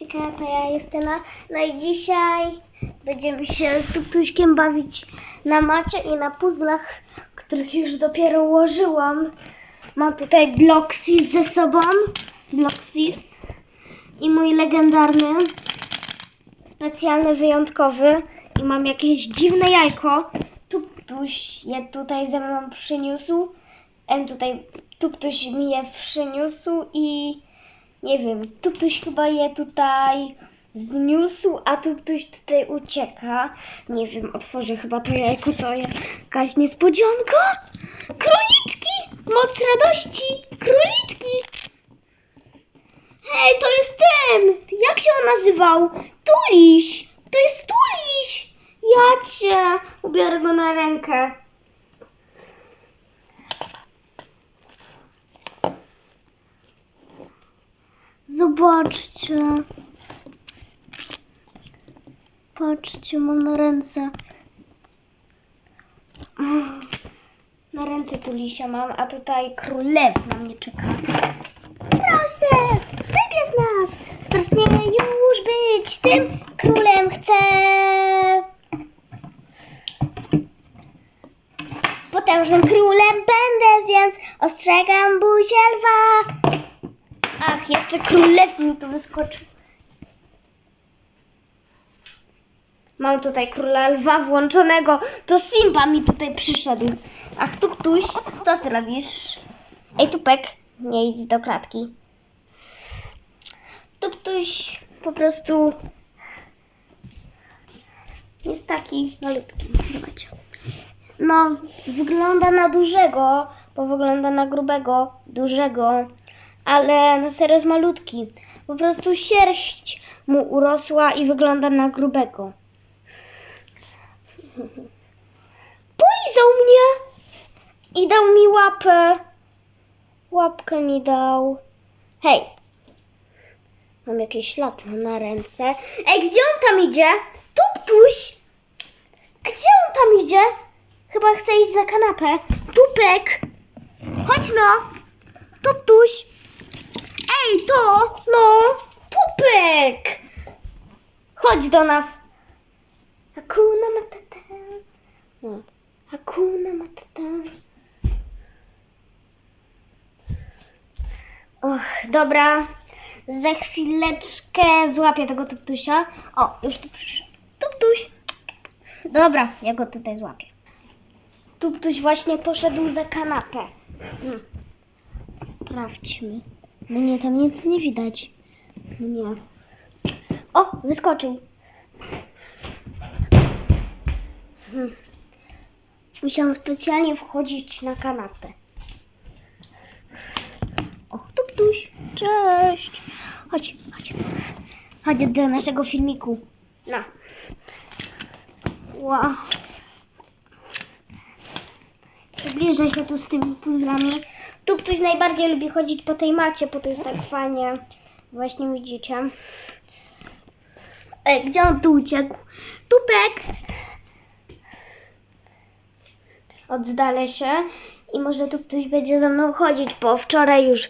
Hejka, to ja Justyna. No i dzisiaj będziemy się z Tuptuśkiem bawić na macie i na puzzlach, których już dopiero ułożyłam. Mam tutaj Bloxis ze sobą. Bloxis. I mój legendarny, specjalny, wyjątkowy. I mam jakieś dziwne jajko. Tuptuś je tutaj ze mną przyniósł. Em tutaj Tuptuś mi je przyniósł i nie wiem, Tuptuś chyba je tutaj zniósł, a Tuptuś tutaj ucieka. Nie wiem, otworzę chyba to jajko, to jakaś niespodzianka. Króliczki! Moc radości! Króliczki! Hej, to jest ten! Jak się on nazywał? Tuliś! To jest Tuliś! Ja cię! Ubiorę go na rękę. Zobaczcie. Patrzcie, mam na ręce. Na ręce tulisia mam, a tutaj królew na mnie czeka. Proszę, wybierz nas! Strasznie już być tym królem chcę. Potężnym królem będę, więc ostrzegam buzię lwa. Ach, jeszcze królew mi tu wyskoczył. Mam tutaj króla lwa włączonego. To Simba mi tutaj przyszedł. Ach, Tuktuś, co ty robisz? Ej, Tupek, nie idź do klatki. Tuktuś po prostu jest taki malutki. Zobacz. No, wygląda na dużego, bo wygląda na grubego, dużego, ale na serio jest malutki. Po prostu sierść mu urosła i wygląda na grubego. Polizał mnie i dał mi łapę. Łapkę mi dał. Hej, mam jakiś ślad na ręce. Ej, gdzie on tam idzie? Tuptuś! Gdzie on tam idzie? Chyba chce iść za kanapę. Tupek! Chodź no! Tuptuś! Ej, to! No! Tupek! Chodź do nas! Hakuna Matata. No. Hakuna Matata. Och, dobra. Za chwileczkę złapię tego tuptusia. O, już tu przyszedł. Tuptuś. Dobra, ja go tutaj złapię. Tuptuś właśnie poszedł za kanapę. Hmm. Sprawdźmy. No nie, tam nic nie widać. No nie. O, wyskoczył. Hmm. Musiałam specjalnie wchodzić na kanapę. O, tuptuś. Cześć. Chodź, chodź. Chodź do naszego filmiku. No. Wow. Zbliżę się tu z tymi puzzlami. Tu ktoś najbardziej lubi chodzić po tej macie, bo to jest tak fajnie. Właśnie widzicie. Ej, gdzie on tu uciekł? Tupek! Oddalę się i może tu ktoś będzie ze mną chodzić, bo wczoraj już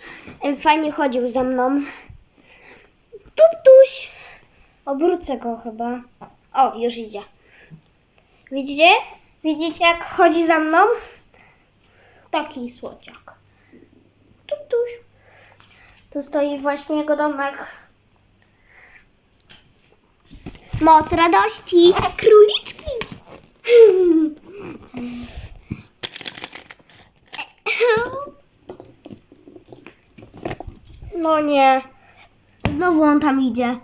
fajnie chodził ze mną. Tuptuś! Obrócę go chyba. O, już idzie. Widzicie? Widzicie jak chodzi za mną? Taki słodziak. Tuptuś. Tu stoi właśnie jego domek. Moc radości! Króliczki! No nie. Znowu on tam idzie.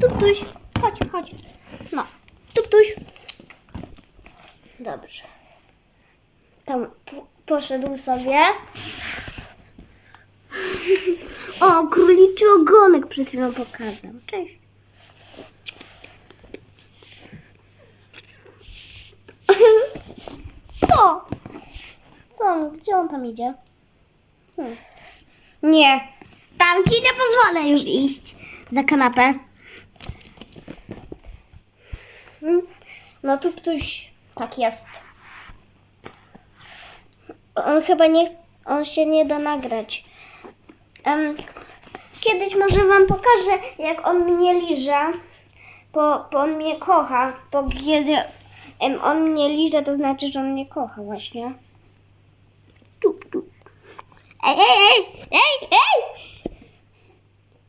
Tuptuś, chodź, chodź. No, tuptuś. Dobrze. Tam poszedł sobie. O, króliczy ogonek przed chwilą pokazał. Cześć. Co? Co on, gdzie on tam idzie? Hmm. Nie. Tam ci nie pozwolę już iść za kanapę. Hmm. No tu ktoś tak jest. On chyba nie chce, on się nie da nagrać. Em, kiedyś może wam pokażę, jak on mnie liże, bo, bo on mnie kocha, bo kiedy em, on mnie liże, to znaczy, że on mnie kocha właśnie. Tup, tup. Ej, ej, ej, ej, ej!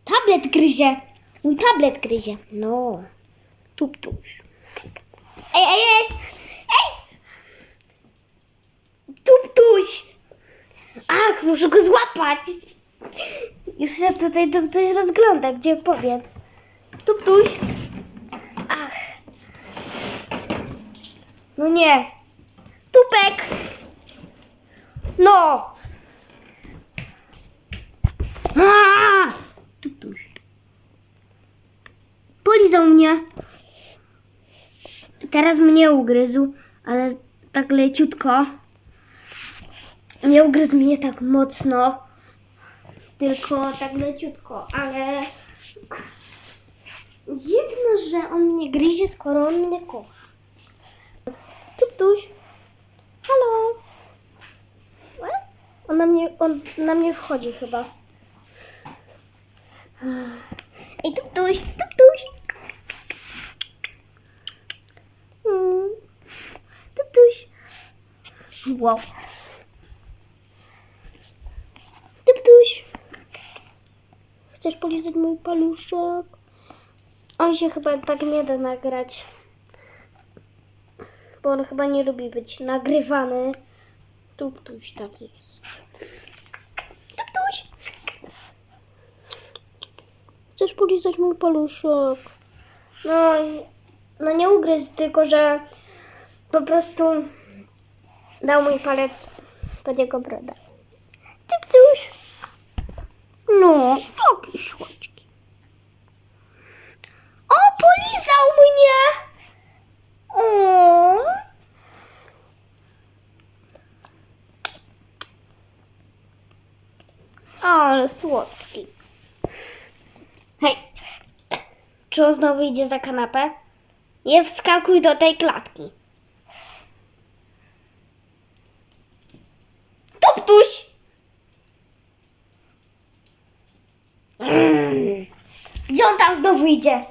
Tablet gryzie. Mój tablet gryzie. No. Tup, tup. Ej, ej! Ej! Tuptuś! Ach, muszę go złapać! Już się tutaj to ktoś rozgląda, gdzie powiedz. Tuptuś! Ach. No nie. Tupek! No! Aaa! Tuptuś. Polizał mnie. Teraz mnie ugryzł, ale tak leciutko. Nie ugryzł mnie tak mocno, tylko tak leciutko, ale dziwne, że on mnie gryzie, skoro on mnie kocha. Tuptuś, halo. On na mnie, on na mnie wchodzi chyba. Ej, tuptuś, tuptuś. Mm. Tuptuś. Wow. Tuptuś. Chcesz polizać mój paluszek? On się chyba tak nie da nagrać. Bo on chyba nie lubi być nagrywany. Tuptuś taki jest. Tuptuś. Chcesz polizać mój paluszek? No, no nie ugryzł, tylko że po prostu dał mój palec pod jego brodę. Tuptuś. No, takie słodkie. O, polizał mnie! O. Ale słodki. Hej, czy on znowu idzie za kanapę? Nie wskakuj do tej klatki. Tuptuś! Mm. Gdzie on tam znowu idzie?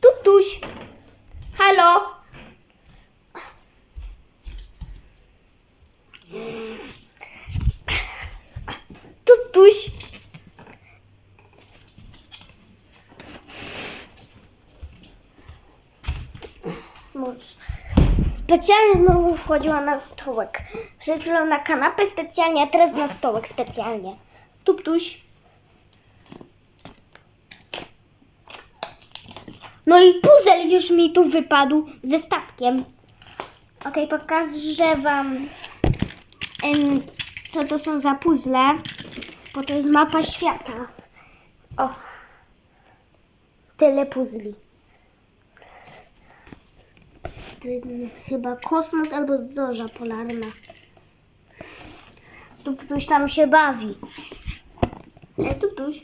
Tuptuś! Halo? Tuptuś! Może. Specjalnie znowu wchodziła na stołek. Przed chwilą na kanapę specjalnie, a teraz na stołek specjalnie. Tuptuś. No i puzel już mi tu wypadł ze statkiem. Okej, pokażę wam, em, co to są za puzzle, bo to jest mapa świata. O, tyle puzli. To jest chyba kosmos albo zorza polarna. Tu ktoś tam się bawi. E, tu ktoś.